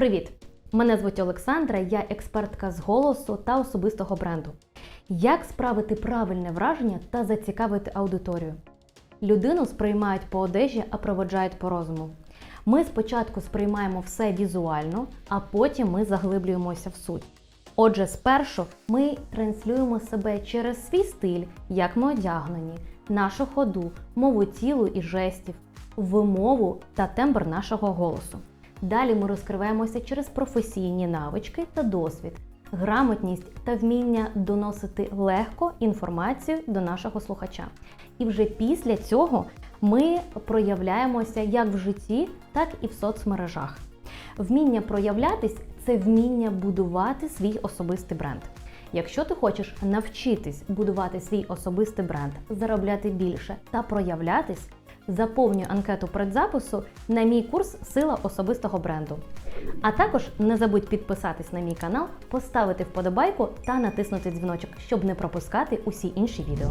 Привіт! Мене звуть Олександра, я експертка з голосу та особистого бренду. Як справити правильне враження та зацікавити аудиторію? Людину сприймають по одежі, а проводжають по розуму. Ми спочатку сприймаємо все візуально, а потім ми заглиблюємося в суть. Отже, спершу ми транслюємо себе через свій стиль, як ми одягнені, нашу ходу, мову тілу і жестів, вимову та тембр нашого голосу. Далі ми розкриваємося через професійні навички та досвід, грамотність та вміння доносити легко інформацію до нашого слухача. І вже після цього ми проявляємося як в житті, так і в соцмережах. Вміння проявлятись це вміння будувати свій особистий бренд. Якщо ти хочеш навчитись будувати свій особистий бренд, заробляти більше та проявлятись, заповнюй анкету предзапису на мій курс Сила особистого бренду. А також не забудь підписатись на мій канал, поставити вподобайку та натиснути дзвіночок, щоб не пропускати усі інші відео.